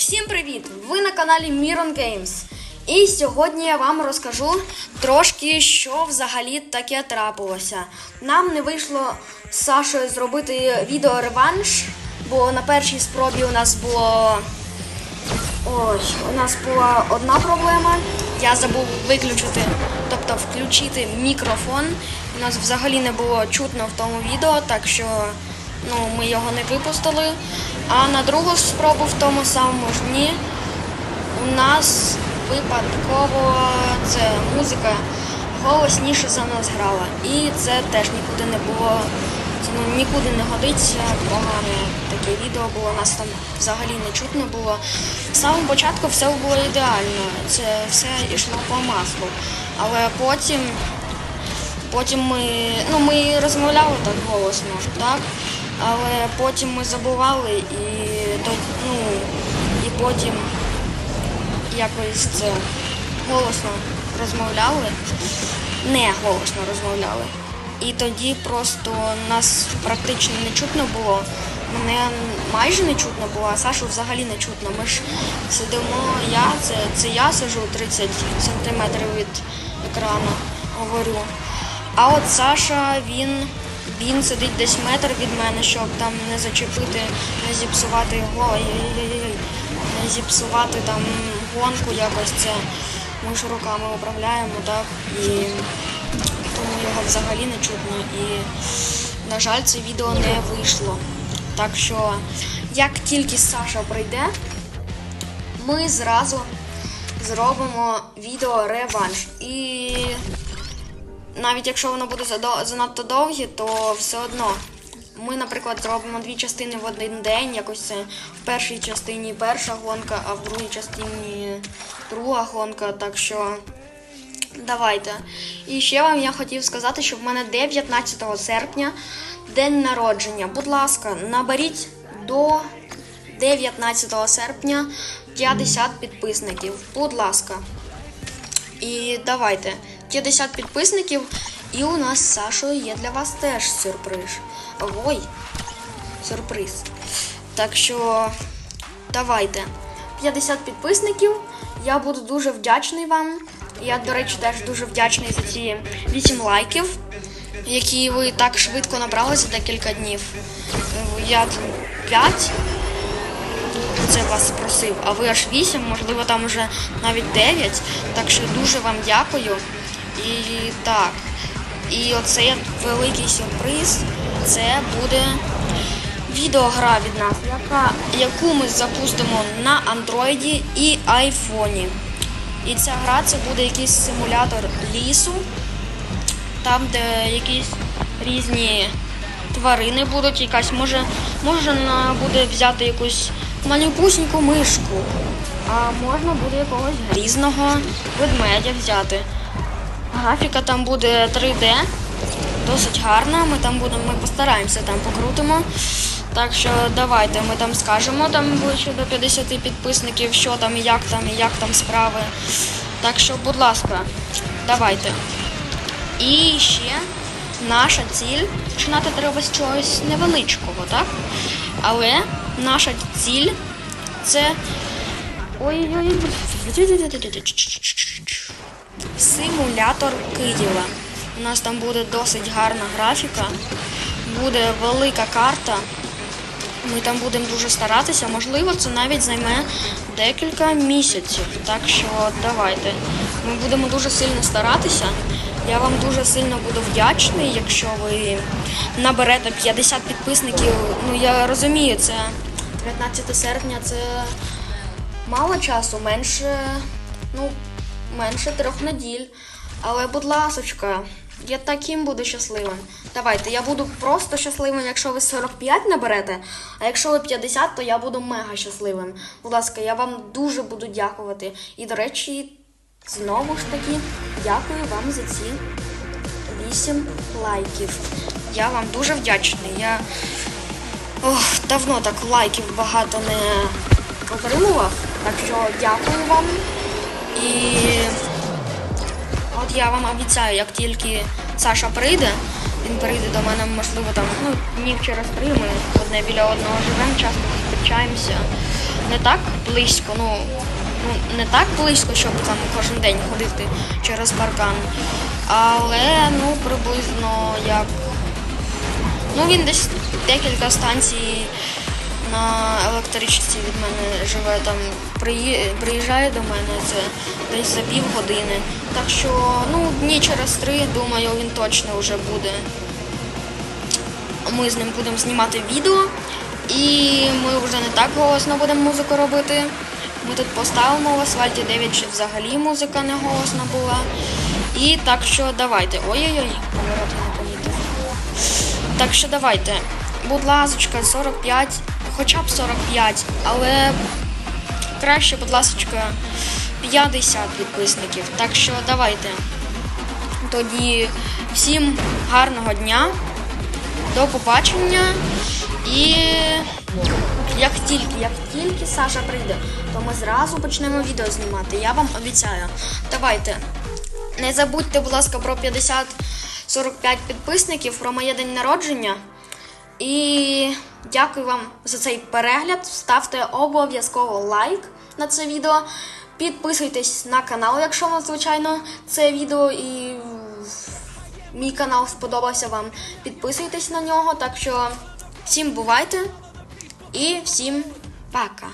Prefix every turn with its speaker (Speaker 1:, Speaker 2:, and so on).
Speaker 1: Всім привіт! Ви на каналі Miron Games. І сьогодні я вам розкажу трошки, що взагалі таке трапилося. Нам не вийшло з Сашою зробити відео реванш, бо на першій спробі у нас було. Ой, у нас була одна проблема. Я забув виключити, тобто включити мікрофон. У нас взагалі не було чутно в тому відео, так що ну, ми його не випустили. А на другу спробу в тому самому ж дні у нас випадково це музика голосніше за нас грала. І це теж нікуди не було. Це ну, нікуди не годиться, погане таке відео було, нас там взагалі не чутно було. З самого початку все було ідеально, це все йшло по маслу. Але потім, потім ми, ну, ми розмовляли так голосно, так? Але потім ми забували і, ну, і потім якось це голосно розмовляли, не голосно розмовляли. І тоді просто нас практично не чутно було. Мене майже не чутно було, а Сашу взагалі не чутно. Ми ж сидимо, я, це, це я сижу 30 сантиметрів від екрану, говорю. А от Саша, він, він сидить десь метр від мене, щоб там не зачепити, не зіпсувати його. Не зіпсувати там гонку якось це. Ми ж руками управляємо, так? І тому його взагалі не чутно. І, на жаль, це відео не вийшло. Так що, як тільки Саша прийде, ми зразу зробимо відео реванш. І навіть якщо воно буде занадто довге, то все одно. Ми, наприклад, зробимо дві частини в один день. Якось це в першій частині перша гонка, а в другій частині друга гонка. Так що давайте. І ще вам я хотів сказати, що в мене 19 серпня день народження. Будь ласка, наберіть до 19 серпня 50 підписників. Будь ласка. І давайте. 50 підписників. І у нас з Сашою є для вас теж сюрприз. Ой, сюрприз. Так що давайте. 50 підписників. Я буду дуже вдячний вам. Я, до речі, теж дуже вдячний за ці 8 лайків, які ви так швидко набрали за декілька днів. Я 5 це вас просив, а ви аж 8, можливо, там вже навіть 9. Так що дуже вам дякую. І так. І оцей великий сюрприз це буде відеогра від нас, яка, яку ми запустимо на андроїді і айфоні. І ця гра це буде якийсь симулятор лісу, там, де якісь різні тварини будуть, якась може, можна буде взяти якусь малюпусіньку мишку, а можна буде якогось грізного ведмедя взяти. Графіка там буде 3D, досить гарна. Ми там будемо, ми постараємося там покрутимо. Так що давайте ми там скажемо там ближче до 50 підписників, що там і як там, і як там справи. Так що, будь ласка, давайте. І ще наша ціль починати треба з чогось невеличкого, так? Але наша ціль це. Ой-ой-ой. Симулятор Києва. У нас там буде досить гарна графіка, буде велика карта. Ми там будемо дуже старатися. Можливо, це навіть займе декілька місяців. Так що давайте. Ми будемо дуже сильно старатися. Я вам дуже сильно буду вдячний, якщо ви наберете 50 підписників. Ну я розумію, це 15 серпня це мало часу, менше, ну, менше трьох неділь. Але, будь ласочка, я таким буду щасливим. Давайте, я буду просто щасливим, якщо ви 45 наберете, а якщо ви 50, то я буду мега щасливим. Будь ласка, я вам дуже буду дякувати. І, до речі, знову ж таки, дякую вам за ці 8 лайків. Я вам дуже вдячний. Я Ох, давно так лайків багато не отримував. Так що дякую вам. І от я вам обіцяю, як тільки Саша прийде, він прийде до мене, можливо, там ну, днів через три. Ми одне біля одного живемо, часто зустрічаємося. не так близько, ну, ну не так близько, щоб там кожен день ходити через паркан. Але ну приблизно як. Ну він десь декілька станцій на електричці від мене живе там. Приїжджає до мене це десь за півгодини. Так що ну дні через три, думаю, він точно вже буде ми з ним будемо знімати відео. І ми вже не так голосно будемо музику робити. Ми тут поставимо в асфальті 9, щоб взагалі музика не голосна була. І так що давайте. Ой-ой-ой, повороти не помітив. Так що давайте. Будь ласочка, 45, хоча б 45, але краще, будь ласочка, 50 підписників. Так що давайте. Тоді всім гарного дня. До побачення. І як тільки, як тільки Саша прийде, то ми зразу почнемо відео знімати. Я вам обіцяю. Давайте. Не забудьте, будь ласка, про 50-45 підписників, про моє день народження. І дякую вам за цей перегляд. Ставте обов'язково лайк на це відео. Підписуйтесь на канал, якщо вам, звичайно, це відео і мій канал сподобався вам. Підписуйтесь на нього. Так що всім бувайте і всім пока.